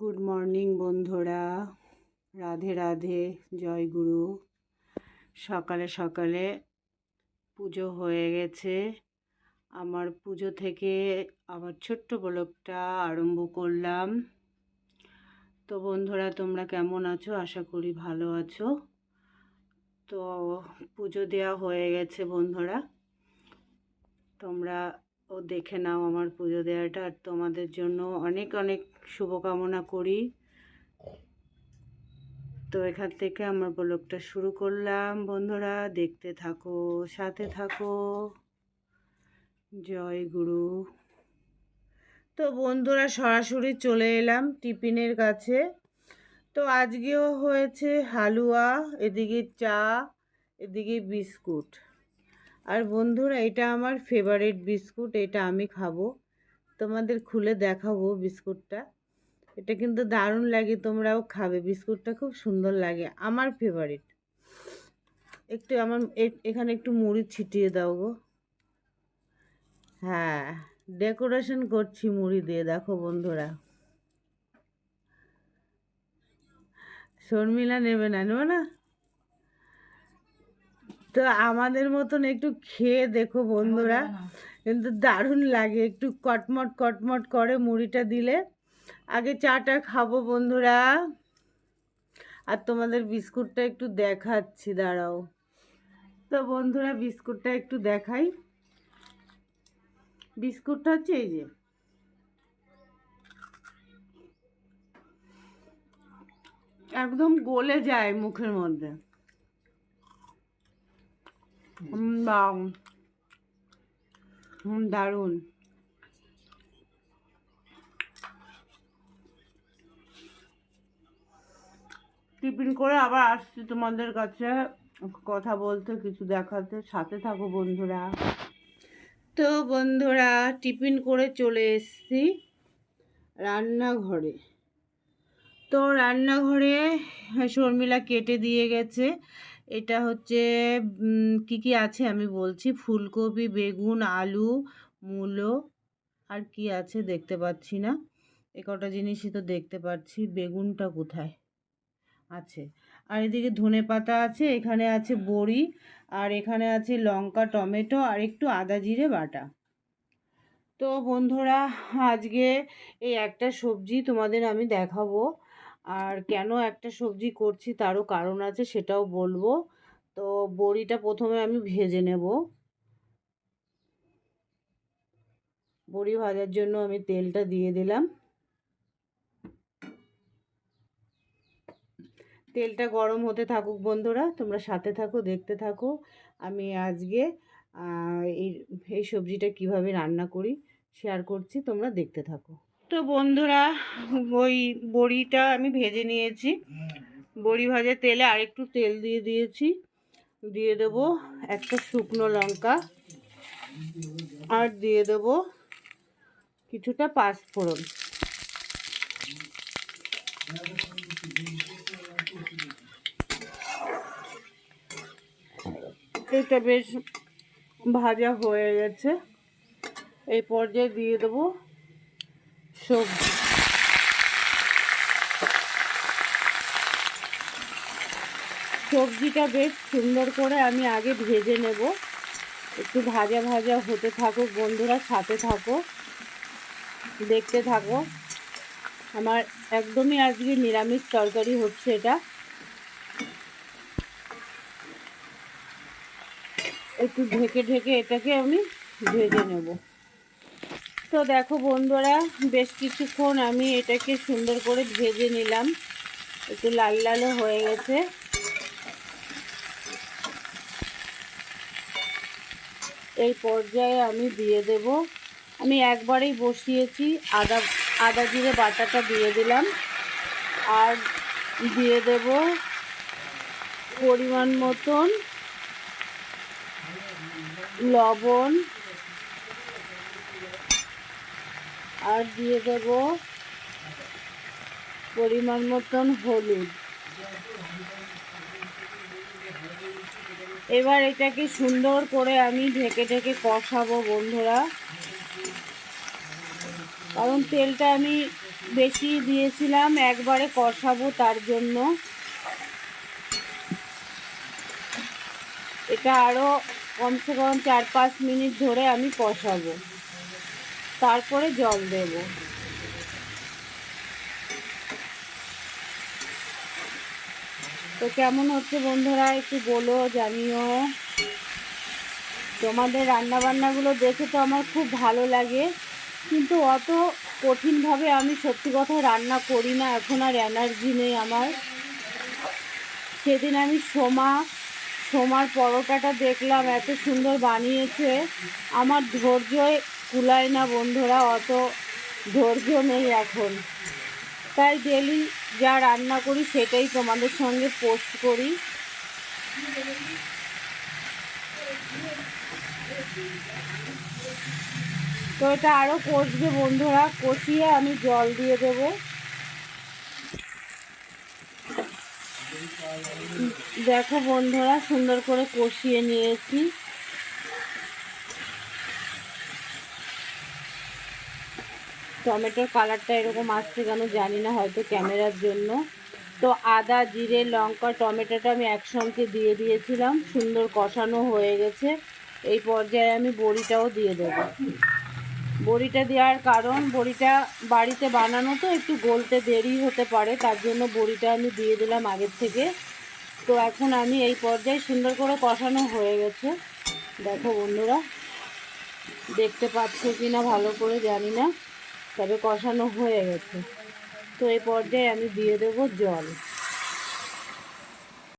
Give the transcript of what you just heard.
Good morning বন্ধুরা। রাধে রাধে, জয় গুরু। সকালে সকালে পুজো হয়ে গেছে। আমার পুজো থেকে আমার ছোট্ট ব্লগটা আরম্ভ করলাম। তো বন্ধুরা, তোমরা কেমন আছো? আশা করি ভালো আছো। তো পুজো দেওয়া হয়ে গেছে, বন্ধুরা। তোমরা ও দেখে নাও আমার পুজো দেওয়াটা আর তোমাদের জন্য অনেক অনেক শুভকামনা করি। তো এখান থেকে আমার ব্লগটা শুরু করলাম। বন্ধুরা, দেখতে থাকো, সাথে থাকো। জয় গুরু। তো বন্ধুরা, সরাসরি চলে এলাম টিফিনের কাছে। তো আজকেও হয়েছে হালুয়া, এদিকে চা, এদিকে বিস্কুট। আর বন্ধুরা, এটা আমার ফেভারিট বিস্কুট, এটা আমি খাব। তোমাদের খুলে দেখাবো বিস্কুটটা। এটা কিন্তু দারুণ লাগে, তোমরাও খাবে। বিস্কুটটা খুব সুন্দর লাগে, আমার ফেভারিট একটু আমার এখানে একটু মুড়ি ছিটিয়ে দাও গো। হ্যাঁ ডেকোরেশন করছি মুড়ি দিয়ে, দেখো বন্ধুরা। শর্মিলা নেবে না নেবে না? তো আমাদের মতন একটু খেয়ে দেখো বন্ধুরা। কিন্তু দারুণ লাগে একটু কটমট কটমট করে মুড়িটা দিলে। আগে চাটা খাব বন্ধুরা। আর তোমাদের বিস্কুটটা একটু দেখাচ্ছি দাঁড়াও। তো বন্ধুরা বিস্কুটটা একটু দেখাই। বিস্কুটটা হচ্ছে এই যে। একদম গলে যায় মুখের মধ্যে। দারুণ। টিফিন করে আবার আসছি তোমাদের কাছে কথা বলতে, কিছু দেখাতে। সাথে থাকো বন্ধুরা। তো বন্ধুরা, টিফিন করে চলে এসেছি রান্নাঘরে। তো রান্নাঘরে শর্মিলা কেটে দিয়ে গেছে। এটা হচ্ছে কি কি আছে আমি বলছি। ফুলকপি, বেগুন, আলু, মূলো, আর কি আছে দেখতে পাচ্ছি না। এ কটা জিনিসই তো দেখতে পাচ্ছি। বেগুনটা কোথায়? আছে। আর এদিকে ধনে পাতা আছে, এখানে আছে বড়ি, আর এখানে আছে লঙ্কা, টমেটো, আর একটু আদা জিরে বাটা। তো বন্ধুরা, আজকে এই একটা সবজি তোমাদের আমি দেখাবো। আর কেন একটা সবজি করছি তারও কারণ আছে সেটাও বলব। তো বড়িটা প্রথমে আমি ভেজে নেব। বড়ি ভাজার জন্য আমি তেলটা দিয়ে দিলাম। তেলটা গরম হতে থাকুক বন্ধুরা, তোমরা সাথে থাকো, দেখতে থাকো। আমি আজকে এই এই সবজিটা কীভাবে রান্না করি শেয়ার করছি, তোমরা দেখতে থাকো। তো বন্ধুরা, ওই বড়িটা আমি ভেজে নিয়েছি। বড়ি ভাজা তেলে আরেকটু তেল দিয়ে দিয়েছি। দিয়ে দেবো একটা শুকনো লঙ্কা আর দিয়ে দেবো কিছুটা পাঁচফোড়ন। এটা বেশ ভাজা হয়ে গেছে। এই পর্যায়ে দিয়ে দেবো সবজি সবজিটা বেশ সুন্দর করে আমি আগে ভেজে নেব। একটু ভাজা ভাজা হতে থাকুক, বন্ধুরা সাথে থাকো, দেখতে থাকো। আমার একদমই আজকে নিরামিষ তরকারি হচ্ছে এটা। একটু ঢেকে ঢেকে এটাকে আমি ভেজে নেব। তো দেখো বন্ধুরা, বেশ কিছুক্ষণ আমি এটাকে সুন্দর করে ভেজে নিলাম। একটু লাল লালও হয়ে গেছে। এই পর্যায়ে আমি দিয়ে দেব। আমি একবারেই বসিয়েছি, আদা আদা জিরে বাটাটা দিয়ে দিলাম। আর দিয়ে দেব পরিমাণ মতন লবণ। আর দিয়ে দেব পরিমাণ মতন হলুদ। এবার এটাকে সুন্দর করে আমি ঢেকে ঢেকে কষাবো বন্ধুরা। কারণ তেলটা আমি বেশি দিয়েছিলাম, একবারে কষাবো তার জন্য। এটা আরও কমসে কম চার পাঁচ মিনিট ধরে আমি কষাবো। তারপরে জল দেবো। তো কেমন হচ্ছে বন্ধুরা, একটু বলো, জানিও। তোমাদের রান্না বান্নাগুলো দেখে তো আমার খুব ভালো লাগে, কিন্তু অত কঠিনভাবে আমি সত্যি কথা রান্না করি না, এখন আর এনার্জি নেই আমার। সেদিন আমি সোমা, সোমার পরোটাটা দেখলাম, এত সুন্দর বানিয়েছে। আমার ধৈর্যই কুলায় না বন্ধুরা, অত ধৈর্য নেই এখন। তাই ডেলি যা রান্না করি সেটাই তোমাদের সঙ্গে পোস্ট করি। তো এটা আরও কষবে বন্ধুরা, কষিয়ে আমি জল দিয়ে দেব। দেখো বন্ধুরা, সুন্দর করে কষিয়ে নিয়েছি। টমেটোর কালারটা এরকম আসছে কেন জানি না, হয়তো ক্যামেরার জন্য। তো আদা, জিরে, লঙ্কা, টমেটোটা আমি একসঙ্গে দিয়ে দিয়েছিলাম, সুন্দর কষানো হয়ে গেছে। এই পর্যায়ে আমি বড়িটাও দিয়ে দেবো। বড়িটা দেওয়ার কারণ, বড়িটা বাড়িতে বানানো তো একটু গলতে দেরি হতে পারে, তার জন্য বড়িটা আমি দিয়ে দিলাম আগের থেকে। তো এখন আমি এই পর্যায়ে সুন্দর করে কষানো হয়ে গেছে। দেখো বন্ধুরা, দেখতে পাচ্ছ কি না ভালো করে জানি না। তবে কষানো হয়ে গেছে। তো এই পর্যায়ে আমি দিয়ে দেবো জল।